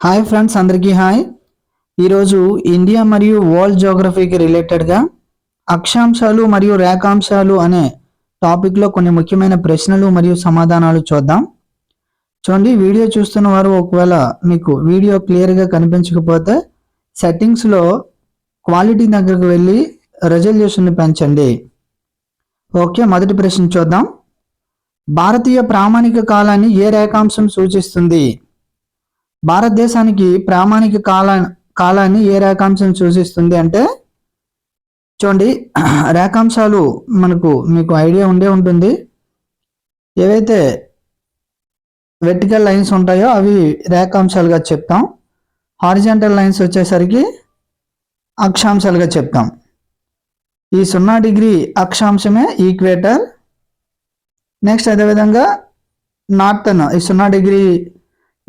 Hi friends అందరికీ hi. ఈరోజు India మరియు వరల్డ్ జోగ్రఫీకి రిలేటెడ్గా అక్షాంశాలు మరియు రేఖాంశాలు అనే టాపిక్లో కొన్ని ముఖ్యమైన ప్రశ్నలు మరియు సమాధానాలు చూద్దాం. చూడండి వీడియో చూస్తున్న వారు ఒకవేళ మీకు వీడియో క్లియర్గా కనిపించకపోతే సెట్టింగ్స్లో క్వాలిటీ దగ్గరకు వెళ్ళి రెజల్యూషన్ని పెంచండి. ఓకే మొదటి ప్రశ్న చూద్దాం. భారతీయ ప్రామాణిక కాలాన్ని ఏ రేఖాంశం సూచిస్తుంది? భారతదేశానికి ప్రామాణిక కాల కాలాన్ని ఏ రేఖాంశం సూచిస్తుంది అంటే చూడండి రేఖాంశాలు మనకు మీకు ఐడియా ఉండే ఉంటుంది. ఏవైతే వెర్టికల్ లైన్స్ ఉంటాయో అవి రేఖాంశాలుగా చెప్తాం. హారిజాంటల్ లైన్స్ వచ్చేసరికి అక్షాంశాలుగా చెప్తాం. ఈ సున్నా డిగ్రీ అక్షాంశమే ఈక్వేటర్ నెక్స్ట్ అదేవిధంగా నార్తన్ ఈ సున్నా డిగ్రీ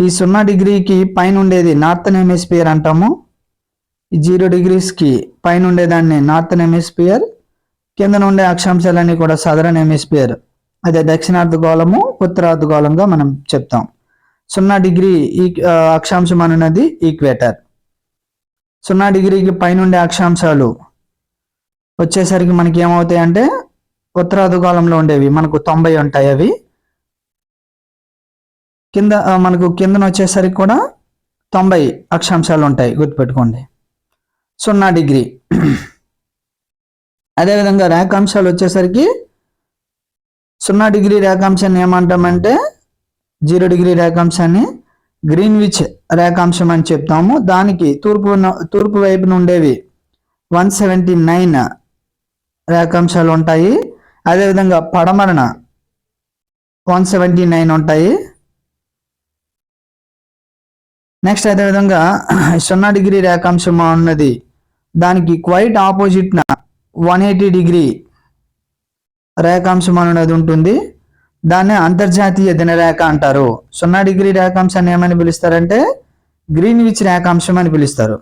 ఈ సున్నా డిగ్రీకి పైన ఉండేది నార్థన్ హెమిస్పియర్ అంటాము. ఈ జీరో డిగ్రీస్కి పైన ఉండేదాన్ని నార్థన్ హెమిస్పియర్ కింద ఉండే అక్షాంశాలన్నీ కూడా సదరన్ హెమిస్పియర్. అదే దక్షిణార్ధగోళము ఉత్తరార్ధగోళంగా మనం చెప్తాం. సున్నా డిగ్రీ ఈ అక్షాంశం అనున్నది ఈక్వేటర్. సున్నా డిగ్రీకి పైన ఉండే అక్షాంశాలు వచ్చేసరికి మనకి ఏమవుతాయి అంటే ఉత్తరార్ధగోళంలో ఉండేవి మనకు తొంభై ఉంటాయి అవి. కింద మనకు కిందన వచ్చేసరికి కూడా తొంభై అక్షాంశాలు ఉంటాయి గుర్తుపెట్టుకోండి. సున్నా డిగ్రీ. అదేవిధంగా రేఖాంశాలు వచ్చేసరికి సున్నా డిగ్రీ రేఖాంశాన్ని ఏమంటామంటే జీరో డిగ్రీ రేఖాంశాన్ని గ్రీన్విచ్ రేఖాంశం అని చెప్తాము. దానికి తూర్పు తూర్పు వైపున ఉండేవి వన్ సెవెంటీ నైన్ రేఖాంశాలు ఉంటాయి. అదేవిధంగా పడమరణ వన్ సెవెంటీ నైన్ ఉంటాయి. నెక్స్ట్ అదేవిధంగా సున్నా డిగ్రీ రేఖాంశం ఉన్నది దానికి quite opposite one eighty degree రేఖాంశం అనేది ఉంటుంది. దాన్ని అంతర్జాతీయ దినరేఖ అంటారు. సున్నా డిగ్రీ రేఖాంశాన్ని ఏమని పిలుస్తారంటే గ్రీన్ విచ్ రేఖాంశం అని పిలుస్తారు.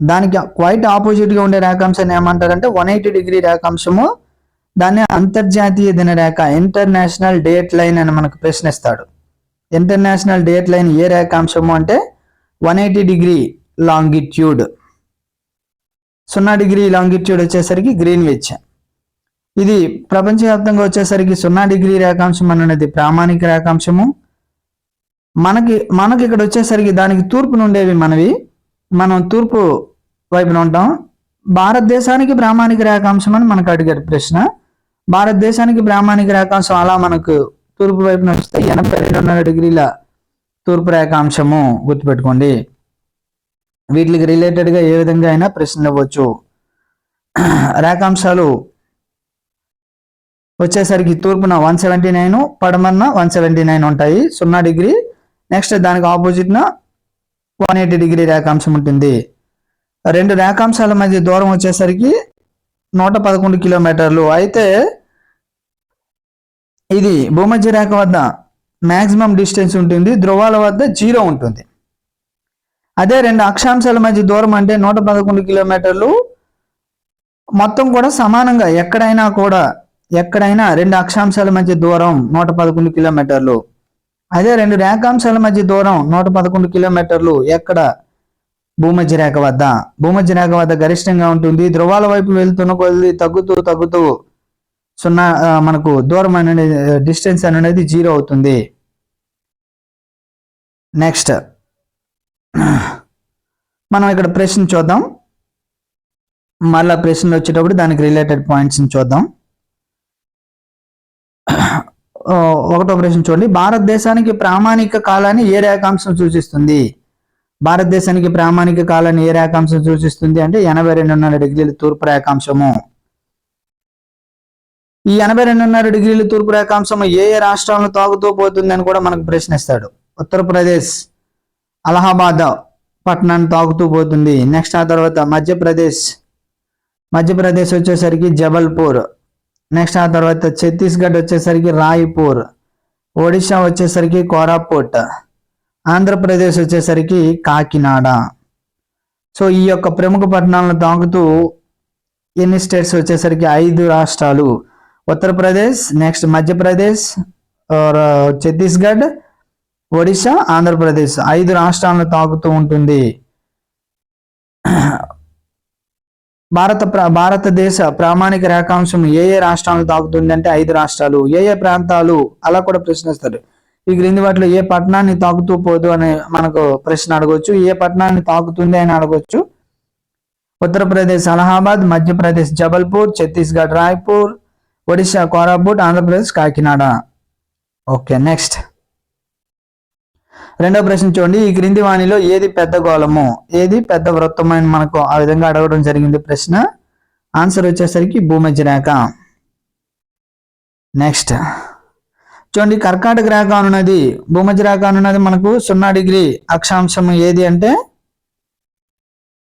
దానికి క్వైట్ ఆపోజిట్గా ఉండే రేఖాంశాన్ని ఏమంటారంటే వన్ ఎయిటీ డిగ్రీ రేఖాంశము దాన్ని అంతర్జాతీయ దినరేఖ ఇంటర్నేషనల్ డేట్ లైన్ అని మనకు ప్రశ్నిస్తాడు. ఇంటర్నేషనల్ డేట్ లైన్ ఏ రేఖాంశము అంటే వన్ ఎయిటీ డిగ్రీ లాంగిట్యూడ్. సున్నా డిగ్రీ లాంగిట్యూడ్ వచ్చేసరికి గ్రీన్విచ్. ఇది ప్రపంచవ్యాప్తంగా వచ్చేసరికి సున్నా డిగ్రీ రేఖాంశం అనేది ప్రామాణిక రేఖాంశము. మనకి మనకి ఇక్కడ వచ్చేసరికి దానికి తూర్పు నుండేవి మనవి. మనం తూర్పు వైపున ఉంటాం. భారతదేశానికి ప్రామాణిక రేఖాంశం అని మనకు అడిగారు ప్రశ్న. భారతదేశానికి ప్రామాణిక రేఖాంశం అలా మనకు తూర్పు వైపున వస్తే ఎనభై రెండున్నర డిగ్రీల తూర్పు రేఖాంశము గుర్తుపెట్టుకోండి. వీటికి రిలేటెడ్గా ఏ విధంగా అయినా ప్రశ్నలు ఇవ్వచ్చు రేఖాంశాలు వచ్చేసరికి తూర్పున వన్ సెవెంటీ నైన్ పడమన్న వన్ సెవెంటీ నైన్ ఉంటాయి. సున్నా డిగ్రీ నెక్స్ట్ దానికి ఆపోజిట్న వన్ ఎయిటీ డిగ్రీ రేఖాంశం ఉంటుంది. రెండు రేఖాంశాల మధ్య దూరం వచ్చేసరికి నూట పదకొండు కిలోమీటర్లు. అయితే ఇది భూమధ్య రేఖ వద్ద మ్యాక్సిమం డిస్టెన్స్ ఉంటుంది ధ్రువాల వద్ద జీరో ఉంటుంది. అదే రెండు అక్షాంశాల మధ్య దూరం అంటే నూట పదకొండు కిలోమీటర్లు మొత్తం కూడా సమానంగా ఎక్కడైనా కూడా ఎక్కడైనా రెండు అక్షాంశాల మధ్య దూరం నూట పదకొండు కిలోమీటర్లు. అదే రెండు రేఖాంశాల మధ్య దూరం నూట పదకొండు కిలోమీటర్లు ఎక్కడ? భూమధ్య రేఖ వద్ద. భూమధ్య రేఖ వద్ద గరిష్టంగా ఉంటుంది. ధ్రువాల వైపు వెళ్తున్న కొద్ది తగ్గుతూ తగ్గుతూ సున్నా మనకు దూరం అనేది డిస్టెన్స్ అనేది జీరో అవుతుంది. నెక్స్ట్ మనం ఇక్కడ ప్రశ్న చూద్దాం. మళ్ళా ప్రశ్నలు వచ్చేటప్పుడు దానికి రిలేటెడ్ పాయింట్స్ని చూద్దాం. ఒకటో ప్రశ్న చూడండి. భారతదేశానికి ప్రామాణిక కాలాన్ని ఏ రేఖాంశం సూచిస్తుంది? భారతదేశానికి ప్రామాణిక కాలాన్ని ఏ రేఖాంశం సూచిస్తుంది అంటే ఎనభై రెండున్నర డిగ్రీల తూర్పు రేఖాంశము. ఈ ఎనభై రెండున్నర డిగ్రీల తూర్పు రేఖాంశము ఏ ఏ రాష్ట్రాలను తాగుతూ పోతుంది అని కూడా మనకు ప్రశ్నిస్తాడు. ఉత్తరప్రదేశ్ అలహాబాద్ పట్టణాన్ని తాకుతూ పోతుంది. నెక్స్ట్ ఆ తర్వాత మధ్యప్రదేశ్. మధ్యప్రదేశ్ వచ్చేసరికి జబల్పూర్. నెక్స్ట్ ఆ తర్వాత ఛత్తీస్గఢ్ వచ్చేసరికి రాయ్పూర్. ఒడిశా వచ్చేసరికి కోరాపుట్. ఆంధ్రప్రదేశ్ వచ్చేసరికి కాకినాడ. సో ఈ యొక్క ప్రముఖ పట్టణాలను తాకుతూ ఎన్ని స్టేట్స్ వచ్చేసరికి ఐదు రాష్ట్రాలు. ఉత్తరప్రదేశ్ నెక్స్ట్ మధ్యప్రదేశ్ ఛత్తీస్గఢ్ ఒడిశా ఆంధ్రప్రదేశ్ ఐదు రాష్ట్రాలను తాకుతూ ఉంటుంది. భారత ప్ర- భారతదేశ ప్రామాణిక రేఖాంశం ఏ ఏ రాష్ట్రాలను తాకుతుంది అంటే ఐదు రాష్ట్రాలు. ఏ ఏ ప్రాంతాలు? అలా కూడా ప్రశ్నిస్తారు. ఈ క్రింది వాటిలో ఏ పట్టణాన్ని తాకుతూ పోదు అని మనకు ప్రశ్న అడగవచ్చు ఏ పట్టణాన్ని తాకుతుంది అని అడగవచ్చు ఉత్తరప్రదేశ్ అలహాబాద్ మధ్యప్రదేశ్ జబల్పూర్ ఛత్తీస్గఢ్ రాయ్పూర్ ఒడిశా కోరాపూట్ ఆంధ్రప్రదేశ్ కాకినాడ. Okay next. రెండో ప్రశ్న చూడండి. ఈ క్రింది వాణిలో ఏది పెద్ద గోళము? ఏది పెద్ద వృత్తం అని మనకు ఆ విధంగా అడగడం జరిగింది ప్రశ్న. ఆన్సర్ వచ్చేసరికి భూమధ్య రేఖ. నెక్స్ట్. చూడండి కర్కాటక రేఖ అనున్నది భూమధ్య రేఖ అనున్నది మనకు సున్నా డిగ్రీ అక్షాంశం ఏది అంటే?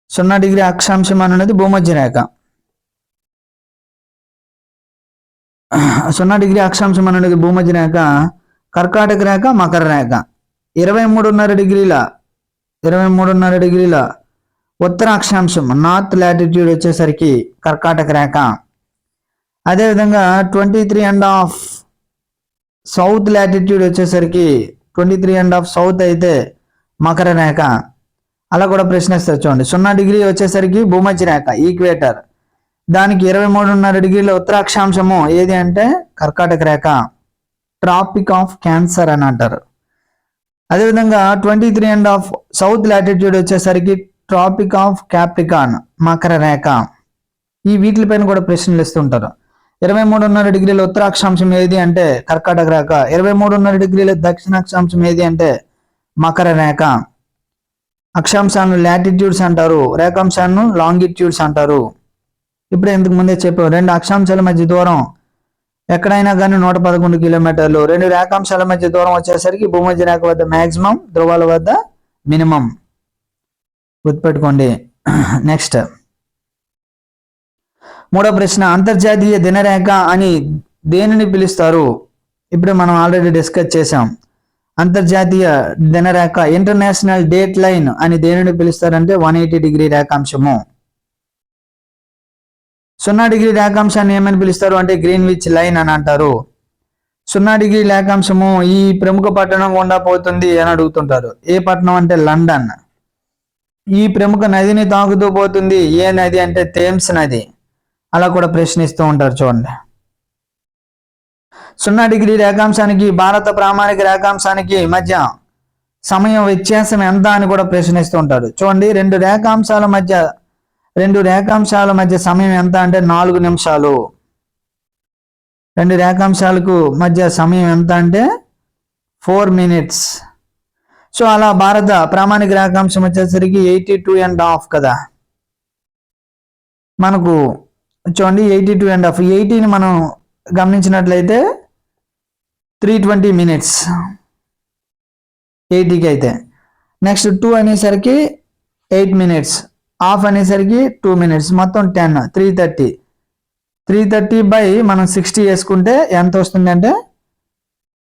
సున్నా డిగ్రీ అక్షాంశం అనున్నది భూమధ్య రేఖ. సున్నా డిగ్రీ అక్షాంశం అనున్నది భూమధ్య రేఖ. కర్కాటక రేఖ మకర రేఖ. ఇరవై మూడున్నర డిగ్రీల ఇరవై మూడున్నర డిగ్రీల ఉత్తర అక్షాంశం నార్త్ లాటిట్యూడ్ వచ్చేసరికి కర్కాటక రేఖ. అదేవిధంగా twenty three and half south latitude వచ్చేసరికి twenty three and half south అయితే మకర రేఖ. అలా కూడా ప్రశ్నిస్తారు చూడండి. సున్నా డిగ్రీ వచ్చేసరికి భూమధ్య రేఖ ఈక్వేటర్. దానికి ఇరవై మూడున్నర డిగ్రీల ఉత్తరాక్షాంశము ఏది అంటే కర్కాటక రేఖ. ట్రాపిక్ ఆఫ్ క్యాన్సర్ అని అంటారు. అదేవిధంగా twenty three and half south latitude వచ్చేసరికి ట్రాపిక్ ఆఫ్ క్యాప్రికాన్ మకర రేఖ. ఈ వీటిపైన కూడా ప్రశ్నలు ఇస్తుంటారు. ఇరవై మూడున్నర డిగ్రీల ఉత్తరాక్షాంశం ఏది అంటే కర్కాటక రేఖ. ఇరవై మూడున్నర డిగ్రీల దక్షిణ అక్షాంశం ఏది అంటే మకర రేఖ. అక్షాంశాలను లాటిట్యూడ్స్ అంటారు రేఖాంశాలను లాంగిట్యూడ్స్ అంటారు. ఇప్పుడు ఇంతకు ముందే చెప్పాం రెండు అక్షాంశాల మధ్య దూరం ఎక్కడైనా కానీ నూట పదకొండు కిలోమీటర్లు. రెండు రేఖాంశాల మధ్య దూరం వచ్చేసరికి భూమధ్య రేఖ వద్ద మ్యాక్సిమం ధ్రువాల వద్ద మినిమం గుర్తుపెట్టుకోండి. నెక్స్ట్ మూడో ప్రశ్న అంతర్జాతీయ దినరేఖ అని దేనిని పిలుస్తారు? ఇప్పుడు మనం ఆల్రెడీ డిస్కస్ చేసాం అంతర్జాతీయ దినరేఖ ఇంటర్నేషనల్ డేట్ లైన్ అని దేనిని పిలుస్తారంటే వన్ ఎయిటీ డిగ్రీ రేఖాంశము. సున్నా డిగ్రీ రేఖాంశాన్ని ఏమని పిలుస్తారు అంటే గ్రీన్విచ్ లైన్ అని అంటారు. సున్నా డిగ్రీ రేఖాంశము ఈ ప్రముఖ పట్టణం గుండా పోతుంది అని అడుగుతుంటారు. ఏ పట్టణం అంటే లండన్? ఈ ప్రముఖ నదిని తాకుతూ పోతుంది. ఏ నది అంటే థేమ్స్ నది? అలా కూడా ప్రశ్నిస్తూ ఉంటారు చూడండి. సున్నా డిగ్రీ రేఖాంశానికి భారత ప్రామాణిక రేఖాంశానికి మధ్య సమయం వ్యత్యాసం ఎంత అని కూడా ప్రశ్నిస్తూ ఉంటారు. చూడండి రెండు రేఖాంశాల మధ్య రెండు రేఖాంశాల మధ్య సమయం ఎంత అంటే నాలుగు నిమిషాలు. రెండు రేఖాంశాలకు మధ్య సమయం ఎంత అంటే ఫోర్ మినిట్స్. సో అలా భారత ప్రామాణిక రేఖాంశం వచ్చేసరికి ఎయిటీ టూ అండ్ హాఫ్ కదా. మనకు చూడండి ఎయిటీ టూ అండ్ హాఫ్. ఎయిటీని మనం గమనించినట్లయితే త్రీ ట్వంటీ మినిట్స్. ఎయిటీకి అయితే. నెక్స్ట్ టూ అనేసరికి ఎయిట్ మినిట్స్. హాఫ్ అనేసరికి టూ మినిట్స్. మొత్తం ten three thirty three thirty by మనం సిక్స్టీ వేసుకుంటే ఎంత వస్తుంది అంటే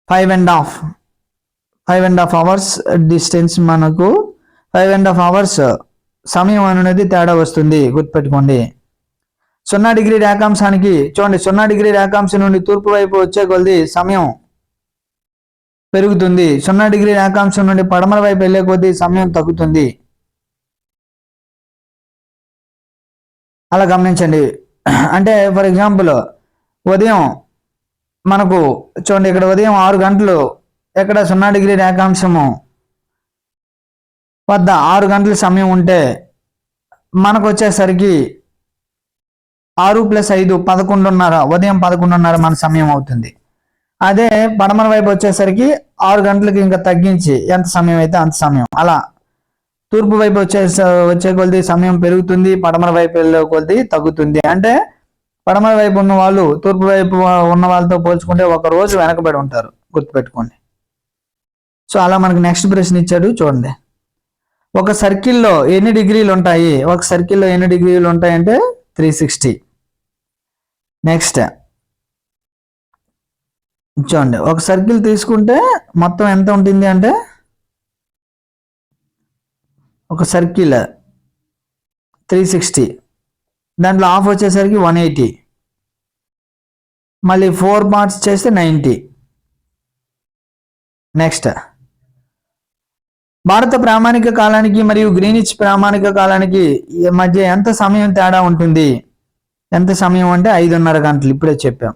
five and half five and half hours distance మనకు ఫైవ్ అండ్ హాఫ్ అవర్స్ సమయం అనేది తేడా వస్తుంది గుర్తుపెట్టుకోండి. సున్నా డిగ్రీ రేఖాంశానికి చూడండి సున్నా డిగ్రీ రేఖాంశం నుండి తూర్పు వైపు వచ్చే కొలది సమయం పెరుగుతుంది. సున్నా డిగ్రీ రేఖాంశం నుండి పడమర వైపు వెళ్ళే కొద్దీ సమయం తగ్గుతుంది. అలా గమనించండి. అంటే ఫర్ ఎగ్జాంపుల్ ఉదయం మనకు చూడండి ఇక్కడ ఉదయం ఆరు గంటలు ఎక్కడ సున్నా డిగ్రీ రేఖాంశము వద్ద ఆరు గంటల సమయం ఉంటే మనకు వచ్చేసరికి ఆరు ప్లస్ ఐదు పదకొండున్నర ఉదయం పదకొండున్నర మన సమయం అవుతుంది. అదే పడమర వైపు వచ్చేసరికి ఆరు గంటలకి ఇంకా తగ్గించి ఎంత సమయం అయితే అంత సమయం. అలా తూర్పు వైపు వచ్చే వచ్చే కొలది సమయం పెరుగుతుంది పడమర వైపు వెళ్ళే కొలది తగ్గుతుంది. అంటే పడమర వైపు ఉన్న వాళ్ళు తూర్పు వైపు ఉన్న వాళ్ళతో పోల్చుకుంటే ఒక రోజు వెనకబడి ఉంటారు. గుర్తుపెట్టుకోండి. సో అలా మనకు నెక్స్ట్ ప్రశ్న ఇచ్చాడు చూడండి. ఒక సర్కిల్లో ఎన్ని డిగ్రీలు ఉంటాయి? ఒక సర్కిల్లో ఎన్ని డిగ్రీలు ఉంటాయంటే త్రీ సిక్స్టీ నెక్స్ట్ చూడండి. ఒక సర్కిల్ తీసుకుంటే మొత్తం ఎంత ఉంటుంది అంటే ఒక సర్కిల్ త్రీ సిక్స్టీ దాంట్లో ఆఫ్ వచ్చేసరికి వన్ ఎయిటీ మళ్ళీ ఫోర్ పార్ట్స్ చేస్తే నైంటీ నెక్స్ట్ భారత ప్రామాణిక కాలానికి మరియు గ్రీనిచ్ ప్రామాణిక కాలానికి ఈ మధ్య ఎంత సమయం తేడా ఉంటుంది? ఎంత సమయం అంటే ఐదున్నర గంటలు. ఇప్పుడే చెప్పాం.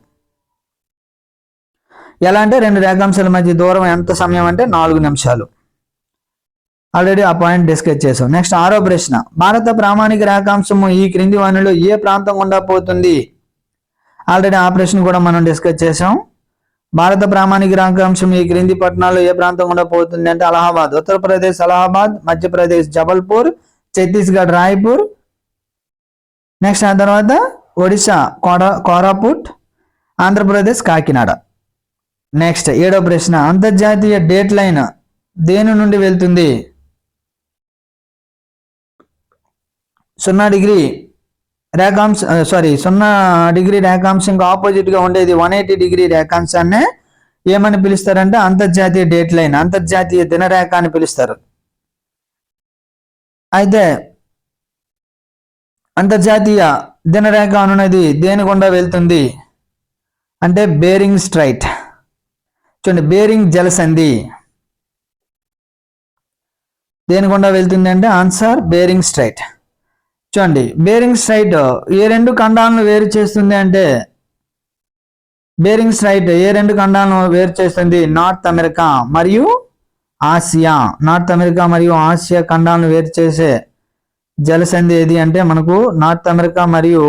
ఎలా అంటే రెండు రేఖాంశాల మధ్య దూరం ఎంత సమయం అంటే నాలుగు నిమిషాలు. ఆల్రెడీ ఆ పాయింట్ డిస్కస్ చేసాం. నెక్స్ట్ ఆరో ప్రశ్న. భారత ప్రామాణిక రేఖాంశము ఈ క్రింది వాణిలో ఏ ప్రాంతం గుండా పోతుంది? ఆల్రెడీ ఆ ప్రశ్న కూడా మనం డిస్కస్ చేసాం. భారత ప్రామాణిక రేఖాంశం ఈ క్రింది పట్టణాల్లో ఏ ప్రాంతం గుండా పోతుంది అంటే అలహాబాద్. ఉత్తరప్రదేశ్ అలహాబాద్ మధ్యప్రదేశ్ జబల్పూర్ ఛత్తీస్గఢ్ రాయ్పూర్. నెక్స్ట్ ఆ తర్వాత ఒడిశా కోడ కోరాపుట్ ఆంధ్రప్రదేశ్ కాకినాడ. నెక్స్ట్ ఏడో ప్రశ్న. అంతర్జాతీయ డేట్ లైన్ దేని నుండి వెళ్తుంది? సున్నా డిగ్రీ రేఖాంశ సారీ సున్నా డిగ్రీ రేఖాంశంకి ఆపోజిట్గా ఉండేది వన్ ఎయిటీ డిగ్రీ రేఖాంశాన్నే ఏమని పిలుస్తారంటే అంతర్జాతీయ డేట్ లైన్ అంతర్జాతీయ దినరేఖ అని పిలుస్తారు. అయితే అంతర్జాతీయ దినరేఖ అనున్నది దేని గుండా వెళ్తుంది? అంటే బేరింగ్ స్ట్రైట్. చూడండి బేరింగ్ జలసంధి. దేని గుండా వెళ్తుంది అంటే ఆన్సర్ బేరింగ్ స్ట్రైట్. చూడండి బేరింగ్ స్ట్రైట్ ఏ రెండు ఖండాలను వేరు చేస్తుంది అంటే బేరింగ్ స్ట్రైట్ ఏ రెండు ఖండాలను వేరు చేస్తుంది నార్త్ అమెరికా మరియు ఆసియా. నార్త్ అమెరికా మరియు ఆసియా ఖండాలను వేరు చేసే జలసంధి ఏది అంటే మనకు నార్త్ అమెరికా మరియు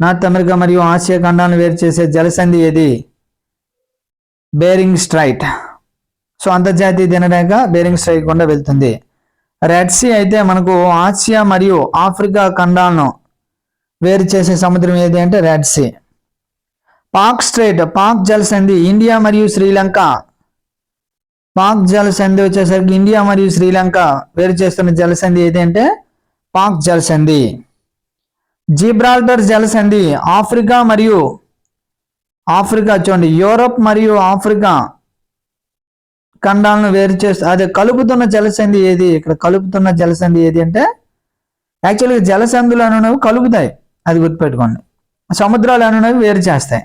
నార్త్ అమెరికా మరియు ఆసియా ఖండాలను వేరు చేసే జలసంధి ఏది? బేరింగ్ స్ట్రైట్ సో అంతర్జాతీయ దినరేఖ బేరింగ్ స్ట్రైట్ గుండా వెళ్తుంది. రెడ్ సీ అయితే మనకు ఆసియా మరియు ఆఫ్రికా ఖండాలను వేరు చేసే సముద్రం ఏది అంటే Red Sea Palk strait Palk జలసంధి ఇండియా మరియు శ్రీలంక పాక్ జలసంధి వచ్చేసరికి ఇండియా మరియు శ్రీలంక వేరు చేస్తున్న జలసంధి ఏది అంటే పాక్ జలసంధి జిబ్రాల్టర్ జలసంధి ఆఫ్రికా మరియు ఆఫ్రికా చూడండి. యూరప్ మరియు ఆఫ్రికా ఖండాలను వేరు చేస్తూ అదే కలుపుతున్న జలసంధి ఏది? ఇక్కడ కలుపుతున్న జలసంధి ఏది అంటే యాక్చువల్గా జలసంధులు అనేవి కలుపుతాయి అది గుర్తుపెట్టుకోండి. సముద్రాలు అనేవి వేరు చేస్తాయి.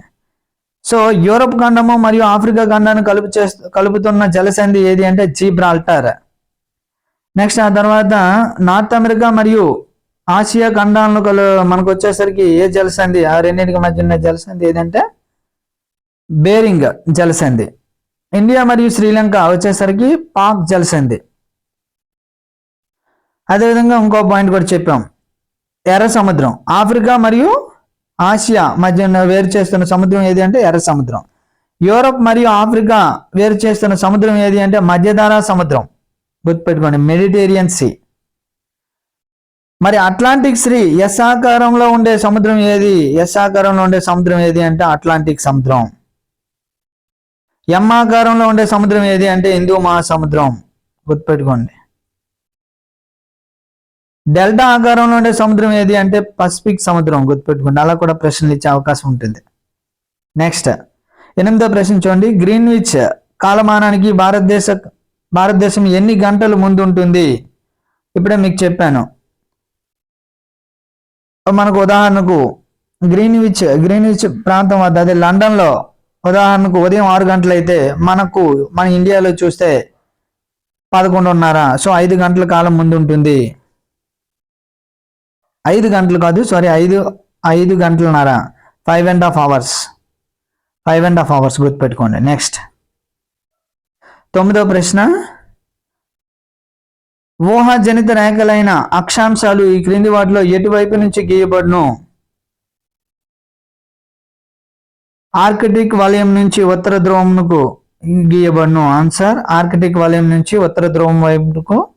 సో యూరప్ ఖండము మరియు ఆఫ్రికా ఖండాన్ని కలుపు చేస్తూ కలుపుతున్న జలసంధి ఏది అంటే జీబ్రాల్టర్. నెక్స్ట్ ఆ తర్వాత నార్త్ అమెరికా మరియు ఆసియా ఖండాలను కలు మనకు వచ్చేసరికి ఏ జలసంధి ఆ రెండింటికి మధ్య ఉన్న జలసంధి ఏదంటే బేరింగ్ జలసంధి. ఇండియా మరియు శ్రీలంక వచ్చేసరికి పాక్ జలసింది. అదేవిధంగా ఇంకో పాయింట్ కూడా చెప్పాం. ఎర్ర సముద్రం. ఆఫ్రికా మరియు ఆసియా మధ్య వేరు చేస్తున్న సముద్రం ఏది అంటే ఎర్ర సముద్రం. యూరప్ మరియు ఆఫ్రికా వేరు చేస్తున్న సముద్రం ఏది అంటే మధ్యధారా సముద్రం. గుర్తుపెట్టుకోండి మెడిటేరియన్ సీ. మరి అట్లాంటిక్ శ్రీ ఎస్ ఆకారంలో ఉండే సముద్రం ఏది? ఎస్ ఆకారంలో ఉండే సముద్రం ఏది అంటే అట్లాంటిక్ సముద్రం. ఎం ఆకారంలో ఉండే సముద్రం ఏది అంటే హిందూ మహాసముద్రం. గుర్తుపెట్టుకోండి. డెల్టా ఆకారంలో ఉండే సముద్రం ఏది అంటే పసిఫిక్ సముద్రం. గుర్తుపెట్టుకోండి. అలా కూడా ప్రశ్నలు ఇచ్చే అవకాశం ఉంటుంది. నెక్స్ట్ ఎనిమిదో ప్రశ్న చూడండి. గ్రీన్విచ్ కాలమానానికి భారతదేశ భారతదేశం ఎన్ని గంటలు ముందు ఉంటుంది? ఇప్పుడే మీకు చెప్పాను. మనకు ఉదాహరణకు గ్రీన్విచ్ గ్రీన్విచ్ ప్రాంతం వద్ద అదే లండన్లో ఉదాహరణకు ఉదయం ఆరు గంటలైతే మనకు మన ఇండియాలో చూస్తే పదకొండున్నర సో ఐదు గంటల కాలం ముందు ఉంటుంది ఐదు గంటలు కాదు సారీ ఐదు ఐదు గంటలన్నర five and half hours five and half hours గుర్తుపెట్టుకోండి. నెక్స్ట్ తొమ్మిదో ప్రశ్న. ఊహాజనిత రేఖలైన అక్షాంశాలు ఈ క్రింది వాటిలో ఎటువైపు నుంచి గీయబడును? ఆర్కిటిక్ వలయం నుంచి ఉత్తర ధ్రువమునకు గీయబడును. ఆన్సర్ ఆర్కిటిక్ వలయం నుంచి ఉత్తర ధ్రువం వైపుకు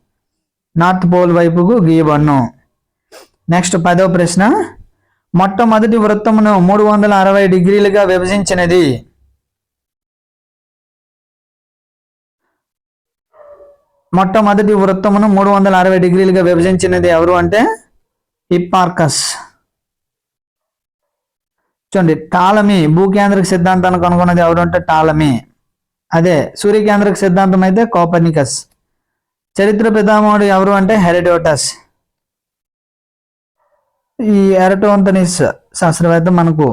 నార్త్ పోల్ వైపుకు గీయబడును. నెక్స్ట్ పదో ప్రశ్న. మొట్టమొదటి వృత్తమును మూడు వందల అరవై డిగ్రీలుగా విభజించినది. మొట్టమొదటి వృత్తమును మూడు వందల అరవై డిగ్రీలుగా విభజించినది ఎవరు అంటే? హిప్పార్కస్ చూడండి టాలమీ భూకేంద్రక సిద్ధాంతాన్ని కనుగొన్నది ఎవరు అంటే టాలమీ అదే సూర్యకేంద్రక సిద్ధాంతం అయితే కోపర్నికస్. చరిత్ర పితామహుడు ఎవరు అంటే హెరిడోటస్. ఈ ఎరటోంతనిస్ శాస్త్రవేత్త మనకు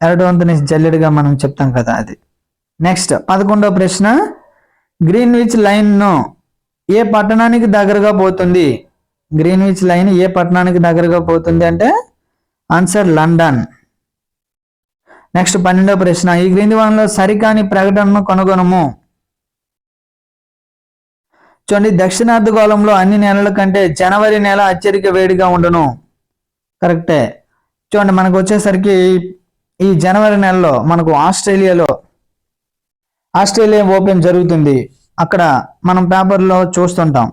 ఎరటోంతనిస్ జల్లెడుగా మనం చెప్తాం కదా అది. నెక్స్ట్ పదకొండవ ప్రశ్న గ్రీన్విచ్ లైన్ను ఏ పట్టణానికి దగ్గరగా పోతుంది? గ్రీన్విచ్ లైన్ ఏ పట్టణానికి దగ్గరగా పోతుంది అంటే ఆన్సర్ లండన్. నెక్స్ట్ పన్నెండవ ప్రశ్న ఈ క్రింది వనంలో సరికాని ప్రకటనను కనుగొనము. చూడండి దక్షిణార్ధగోళంలో అన్ని నెలల కంటే జనవరి నెల అత్యధిక వేడిగా ఉండను. కరెక్టే. చూడండి మనకు వచ్చేసరికి ఈ జనవరి నెలలో మనకు ఆస్ట్రేలియాలో ఆస్ట్రేలియా ఓపెన్ జరుగుతుంది. అక్కడ మనం పేపర్లో చూస్తుంటాం.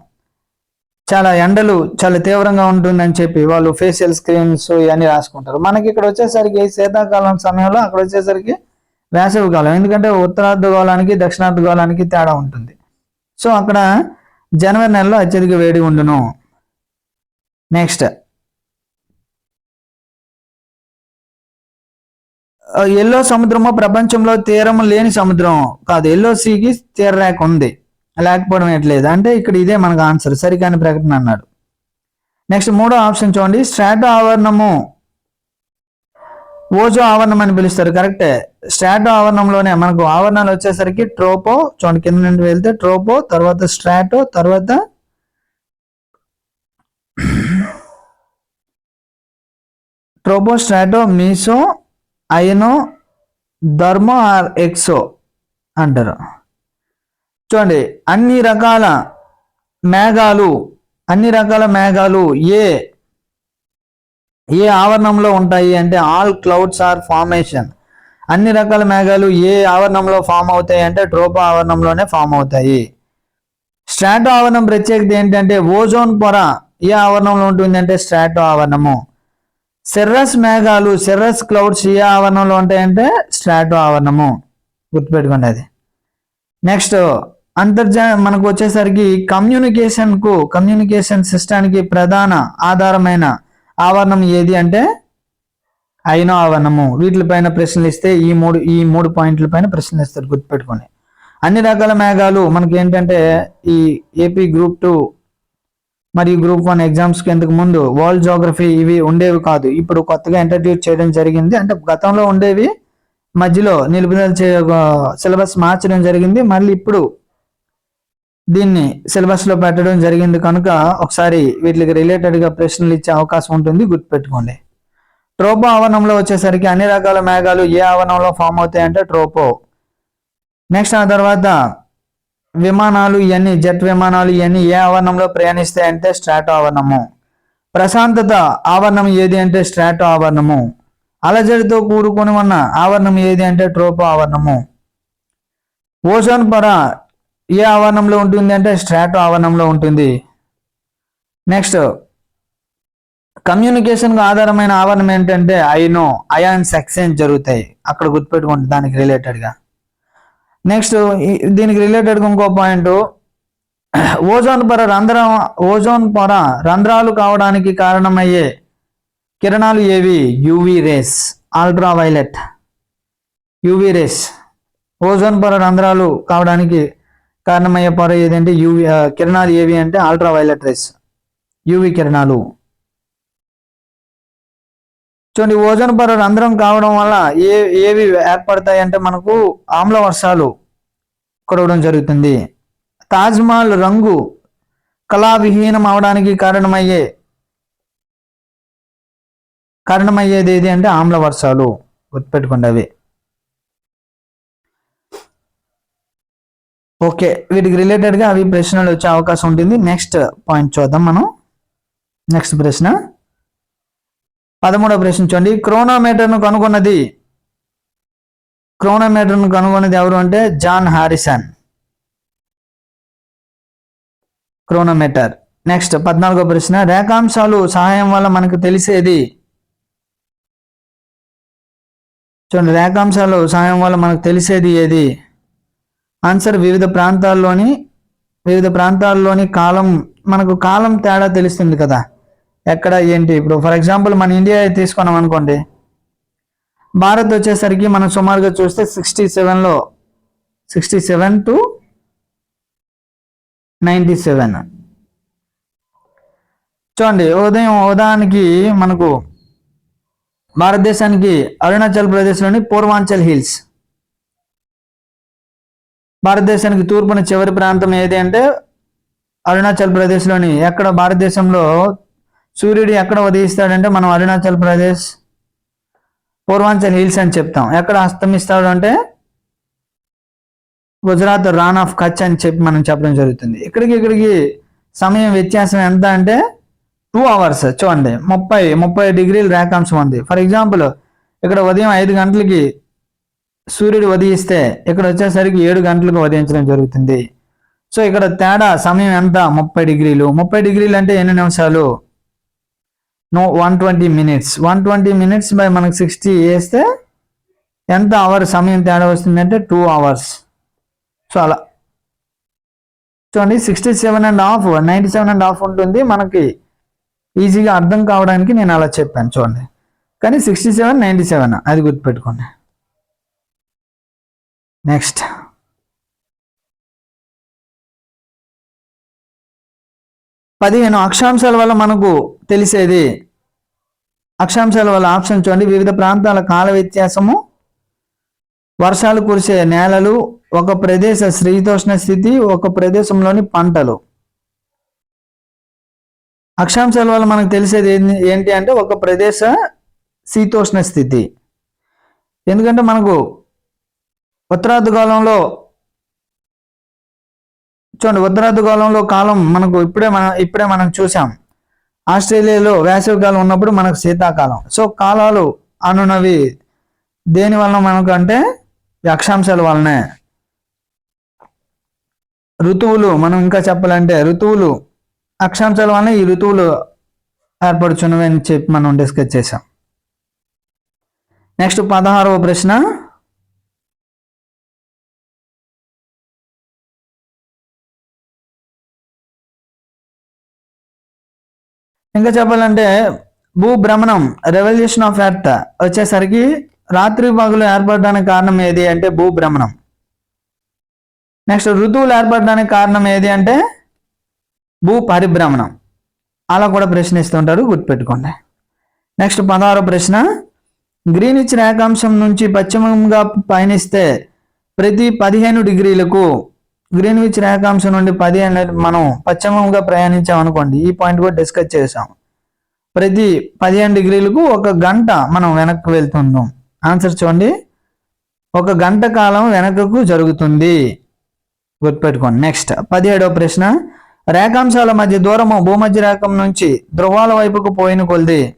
చాలా ఎండలు చాలా తీవ్రంగా ఉంటుందని చెప్పి వాళ్ళు ఫేషియల్ స్క్రీన్స్ ఇవన్నీ రాసుకుంటారు. మనకి ఇక్కడ వచ్చేసరికి శీతాకాలం సమయంలో అక్కడ వచ్చేసరికి వేసవి కాలం. ఎందుకంటే ఉత్తరార్ధగోళానికి దక్షిణార్ధగోళానికి తేడా ఉంటుంది. సో అక్కడ జనవరి నెలలో అత్యధిక వేడి ఉండును. నెక్స్ట్ ఎల్లో సముద్రము ప్రపంచంలో తీరం లేని సముద్రం కాదు. ఎల్లో సీకి తీరరేఖ ఉంది. లేకపోవడం ఎట్లేదు అంటే ఇక్కడ ఇదే మనకు ఆన్సర్ సరికాని ప్రకటన అన్నాడు. నెక్స్ట్ మూడో ఆప్షన్ చూడండి. స్ట్రాటో ఆవరణము ఓజో ఆవరణం అని పిలుస్తారు. కరెక్టే స్ట్రాటో ఆవరణంలోనే మనకు ఆవరణాలు వచ్చేసరికి ట్రోపో చూడండి కింద నుండి వెళ్తే ట్రోపో తర్వాత స్ట్రాటో తర్వాత ట్రోపో స్ట్రాటో మీసో అయనో ధర్మో ఆర్ ఎక్సో అంటారు. చూడండి అన్ని రకాల మేఘాలు అన్ని రకాల మేఘాలు ఏ ఏ ఆవరణంలో ఉంటాయి అంటే ఆల్ క్లౌడ్స్ ఆర్ ఫార్మేషన్ అన్ని రకాల మేఘాలు ఏ ఆవరణంలో ఫామ్ అవుతాయి అంటే ట్రోపో ఆవరణంలోనే ఫామ్ అవుతాయి. స్ట్రాటో ఆవరణం ప్రత్యేకత ఏంటంటే ఓజోన్ పొర ఏ ఆవరణంలో ఉంటుంది అంటే స్ట్రాటో ఆవరణము. సెర్రస్ మేఘాలు సెర్రస్ క్లౌడ్స్ ఏ ఆవరణంలో ఉంటాయంటే స్ట్రాటో ఆవరణము. గుర్తుపెట్టుకోండి అది. నెక్స్ట్ అంతర్జా మనకు వచ్చేసరికి కమ్యూనికేషన్కు కమ్యూనికేషన్ సిస్టానికి ప్రధాన ఆధారమైన ఆవరణం ఏది అంటే ఐనో ఆవరణము. వీటిపైన ప్రశ్నలు ఇస్తే ఈ మూడు ఈ మూడు పాయింట్ల పైన ప్రశ్నలు ఇస్తారు గుర్తుపెట్టుకొని అన్ని రకాల మేఘాలు మనకి ఏంటంటే ఈ ఏపీ గ్రూప్ టూ మరియు గ్రూప్ వన్ ఎగ్జామ్స్కి ఇంతకు ముందు వరల్డ్ జోగ్రఫీ ఇవి ఉండేవి కాదు. ఇప్పుడు కొత్తగా ఇంట్రడ్యూస్ చేయడం జరిగింది. అంటే గతంలో ఉండేవి మధ్యలో నిలుపుదల చే సిలబస్ మార్చడం జరిగింది. మళ్ళీ ఇప్పుడు దీన్ని సిలబస్లో పెట్టడం జరిగింది కనుక ఒకసారి వీటికి రిలేటెడ్గా ప్రశ్నలు ఇచ్చే అవకాశం ఉంటుంది గుర్తుపెట్టుకోండి. ట్రోపో ఆవరణంలో వచ్చేసరికి అన్ని రకాల మేఘాలు ఏ ఆవరణంలో ఫామ్ అవుతాయంటే ట్రోపో. నెక్స్ట్ ఆ తర్వాత విమానాలు ఇవన్నీ జెట్ విమానాలు ఇవన్నీ ఏ ఆవరణంలో ప్రయాణిస్తాయంటే స్ట్రాటో ఆవరణము. ప్రశాంతత ఆవరణం ఏది అంటే స్ట్రాటో ఆవరణము. అలజడితో కూడుకొని ఉన్న ఆవరణం ఏది అంటే ట్రోపో ఆవరణము. ఓజోన్ పొర ఏ ఆవరణంలో ఉంటుంది అంటే స్ట్రాటో ఆవరణంలో ఉంటుంది. నెక్స్ట్ కమ్యూనికేషన్కు ఆధారమైన ఆవరణం ఏంటంటే ఐనో అయాన్స్ ఎక్స్చేంజ్ జరుగుతాయి. అక్కడ గుర్తుపెట్టుకోండి దానికి రిలేటెడ్గా. నెక్స్ట్ దీనికి రిలేటెడ్గా ఇంకో పాయింట్ ఓజోన్ పొర రంధ్రం ఓజోన్ పొర రంధ్రాలు కావడానికి కారణమయ్యే కిరణాలు ఏవి? UV rays ultra violet UV rays ozone పొర రంధ్రాలు కావడానికి కారణమయ్యే పొర ఏదంటే యూవి కిరణాలు ఏవి అంటే అల్ట్రా వైలెట్ రేస్. యూవి కిరణాలు. చూడండి ఓజోన్ పొర రంధ్రం కావడం వల్ల ఏ ఏవి ఏర్పడతాయి అంటే మనకు ఆమ్ల వర్షాలు కురవడం జరుగుతుంది. తాజ్మహల్ రంగు కళావిహీనం అవడానికి కారణమయ్యే కారణమయ్యేది ఏది అంటే ఆమ్ల వర్షాలు గుర్తుపెట్టుకోండి అవి. ఓకే వీటికి రిలేటెడ్గా అవి ప్రశ్నలు వచ్చే అవకాశం ఉంటుంది. నెక్స్ట్ పాయింట్ చూద్దాం మనం. నెక్స్ట్ ప్రశ్న. పదమూడవ ప్రశ్న చూడండి. క్రోనోమీటర్ను కనుగొన్నది. క్రోనోమీటర్ను కనుగొన్నది ఎవరు అంటే జాన్ హారిసన్ క్రోనోమీటర్ నెక్స్ట్ పద్నాలుగో ప్రశ్న. రేఖాంశాలు సహాయం వల్ల మనకు తెలిసేది? చూడండి రేఖాంశాలు సహాయం వల్ల మనకు తెలిసేది ఏది? ఆన్సర్ వివిధ ప్రాంతాల్లోని వివిధ ప్రాంతాల్లోని కాలం మనకు కాలం తేడా తెలుస్తుంది కదా. ఎక్కడ ఏంటి? ఇప్పుడు ఫర్ ఎగ్జాంపుల్ మన ఇండియా తీసుకున్నాం అనుకోండి. భారత్ వచ్చేసరికి మనం సుమారుగా చూస్తే సిక్స్టీ సెవెన్లో sixty seven to ninety seven చూడండి ఉదయం ఉదాహరణకి మనకు భారతదేశానికి అరుణాచల్ ప్రదేశ్లోని పూర్వాంచల్ హిల్స్. భారతదేశానికి తూర్పున చివరి ప్రాంతం ఏది అంటే అరుణాచల్ ప్రదేశ్లోని ఎక్కడ భారతదేశంలో సూర్యుడు ఎక్కడ ఉదయిస్తాడంటే మనం అరుణాచల్ ప్రదేశ్ పూర్వాంచల్ హిల్స్ అని చెప్తాం. ఎక్కడ అస్తమిస్తాడు అంటే గుజరాత్ రాన్ ఆఫ్ కచ్ అని చెప్పి మనం చెప్పడం జరుగుతుంది. ఇక్కడికి ఇక్కడికి సమయం వ్యత్యాసం ఎంత అంటే టూ అవర్స్ చూడండి. ముప్పై ముప్పై డిగ్రీల రేఖాంశం ఉంది. ఫర్ ఎగ్జాంపుల్ ఇక్కడ ఉదయం ఐదు గంటలకి సూర్యుడు ఉదయిస్తే ఇక్కడ వచ్చేసరికి ఏడు గంటలకు ఉదయించడం జరుగుతుంది. సో ఇక్కడ తేడా సమయం ఎంత? ముప్పై డిగ్రీలు. ముప్పై డిగ్రీలు అంటే ఎన్ని నిమిషాలు? No one twenty minutes. One twenty minutes by మనకు సిక్స్టీ వేస్తే ఎంత అవర్ సమయం తేడా వస్తుందంటే టూ అవర్స్. సో అలా. చూడండి sixty seven and half ninety seven and half ఉంటుంది. మనకి ఈజీగా అర్థం కావడానికి నేను అలా చెప్పాను చూడండి. కానీ సిక్స్టీ సెవెన్ నైంటీ సెవెన్ అది గుర్తుపెట్టుకోండి. నెక్స్ట్. పదిహేను అక్షాంశాల వల్ల మనకు తెలిసేది. అక్షాంశాల వల్ల ఆప్షన్ చూడండి. వివిధ ప్రాంతాల కాల వ్యత్యాసము. వర్షాలు కురిసే నేలలు ఒక ప్రదేశ శీతోష్ణ స్థితి ఒక ప్రదేశంలోని పంటలు. అక్షాంశాల వల్ల మనకు తెలిసేది ఏంటి అంటే ఒక ప్రదేశ శీతోష్ణ స్థితి. ఎందుకంటే మనకు ఉత్తరార్ధకాలంలో చూడండి ఉత్తరార్ధకాలంలో కాలం మనకు ఇప్పుడే మనం ఇప్పుడే మనం చూసాం. ఆస్ట్రేలియాలో వేసవి కాలం ఉన్నప్పుడు మనకు శీతాకాలం. సో కాలాలు అనున్నవి దేని వలన మనకు అంటే అక్షాంశాల వలనే. ఋతువులు మనం ఇంకా చెప్పాలంటే ఋతువులు అక్షాంశాల వలన ఈ ఋతువులు ఏర్పడుచున్నవి అని చెప్పి మనం డిస్కస్ చేసాం నెక్స్ట్ పదహారవ ప్రశ్న. ఇంకా చెప్పాలంటే భూభ్రమణం రెవల్యూషన్ ఆఫ్ ఎర్త్ వచ్చేసరికి రాత్రి పగులు ఏర్పడడానికి కారణం ఏది అంటే భూభ్రమణం. నెక్స్ట్ ఋతువులు ఏర్పడడానికి కారణం ఏది అంటే భూ పరిభ్రమణం అలా కూడా ప్రశ్నిస్తుంటారు గుర్తుపెట్టుకోండి. నెక్స్ట్ పదహారో ప్రశ్న. గ్రీనిచ్ రేఖాంశం నుంచి పశ్చిమంగా పయనిస్తే ప్రతి పదిహేను డిగ్రీలకు గ్రీన్విచ్ రేఖాంశం నుండి పదిహేను మనం పశ్చిమంగా ప్రయాణించాం అనుకోండి ఈ పాయింట్ కూడా డిస్కస్ చేసాం. ప్రతి పదిహేను డిగ్రీలకు ఒక గంట మనం వెనక్కి వెళ్తున్నాం ఆన్సర్ చూడండి. ఒక గంట కాలం వెనకకు జరుగుతుంది. గుర్తుపెట్టుకోండి. నెక్స్ట్ పదిహేడవ ప్రశ్న. రేఖాంశాల మధ్య దూరము భూమధ్య రేఖం నుంచి ధ్రువాల వైపుకు పోయిన కొలిది.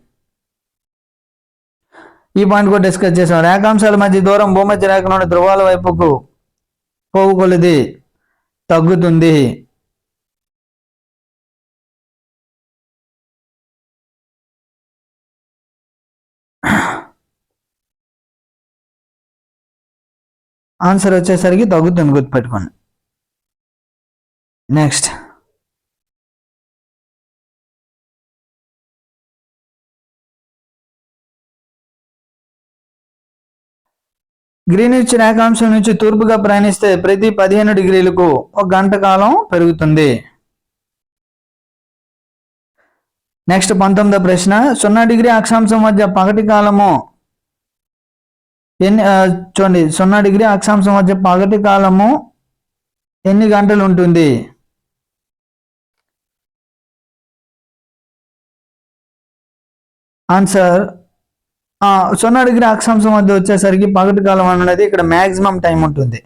ఈ పాయింట్ కూడా డిస్కస్ చేసాం. రేఖాంశాల మధ్య దూరం భూమధ్య రేఖ నుండి ధ్రువాల వైపుకు పోవు కొలిది. తగ్గుతుంది. ఆన్సర్ వచ్చేసరికి తగ్గుతుంది గుర్తుపెట్టుకోండి. నెక్స్ట్ గ్రీనిచ్ రేఖాంశం నుంచి తూర్పుగా ప్రయాణిస్తే ప్రతి పదిహేను డిగ్రీలకు ఒక గంట కాలం పెరుగుతుంది. నెక్స్ట్ పంతొమ్మిదో ప్రశ్న సున్నా డిగ్రీ అక్షాంశం మధ్య పగటి కాలము ఎన్ని చూడండి సున్నా డిగ్రీ అక్షాంశం మధ్య పగటి కాలము ఎన్ని గంటలు ఉంటుంది? ఆన్సర్ సున్నా డిగ్రీ అక్షాంశం మధ్య వచ్చేసరికి పగటి కాలం అనేది ఇక్కడ మ్యాక్సిమం టైం ఉంటుంది.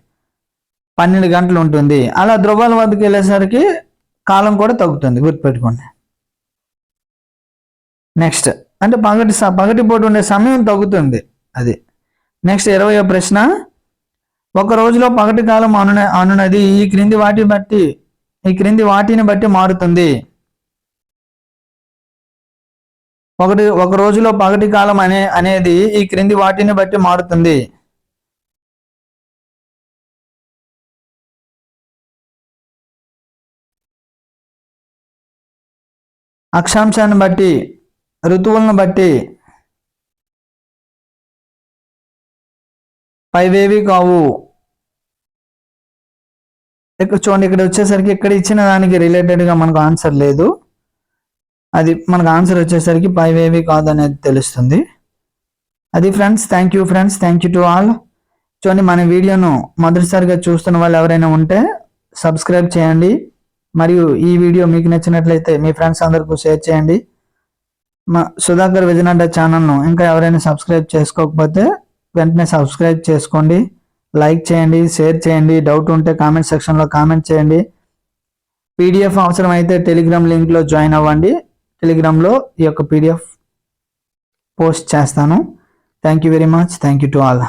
పన్నెండు గంటలు ఉంటుంది. అలా ధ్రువాల వద్దకు వెళ్ళేసరికి కాలం కూడా తగ్గుతుంది గుర్తుపెట్టుకోండి. నెక్స్ట్ అంటే పగటి స- పగటి పూట ఉండే సమయం తగ్గుతుంది అది. నెక్స్ట్ ఇరవై ప్రశ్న. ఒక రోజులో పగటి కాలం అను అనునది ఈ క్రింది వాటిని బట్టి ఈ క్రింది వాటిని బట్టి మారుతుంది. ఒకటి ఒక రోజులో పగటి కాలం అనే అనేది ఈ క్రింది వాటిని బట్టి మారుతుంది. అక్షాంశాన్ని బట్టి ఋతువులను బట్టి పైవేవి కావు. ఇక్కడ చూడండి ఇక్కడ వచ్చేసరికి ఇక్కడ ఇచ్చిన దానికి రిలేటెడ్గా మనకు ఆన్సర్ లేదు. అది మనకు ఆన్సర్ వచ్చేసరికి ఫైవ్ కాదు అనేది తెలుస్తుంది. అది friends thank you friends thank you to all చూడండి మన వీడియోను మొదటిసారిగా చూస్తున్న వాళ్ళు ఎవరైనా ఉంటే సబ్స్క్రైబ్ చేయండి. మరియు ఈ వీడియో మీకు నచ్చినట్లయితే మీ ఫ్రెండ్స్ అందరికీ షేర్ చేయండి. మా సుధాకర్ విజయనడ్డ ఛానల్ను ఇంకా ఎవరైనా సబ్స్క్రైబ్ చేసుకోకపోతే వెంటనే సబ్స్క్రైబ్ చేసుకోండి. లైక్ చేయండి షేర్ చేయండి. డౌట్ ఉంటే కామెంట్ సెక్షన్లో కామెంట్ చేయండి. పీడిఎఫ్ అవసరం అయితే టెలిగ్రామ్ లింక్లో జాయిన్ అవ్వండి. టెలిగ్రామ్లో ఈ యొక్క పీడిఎఫ్ పోస్ట్ చేస్తాను. Thank you very much thank you to all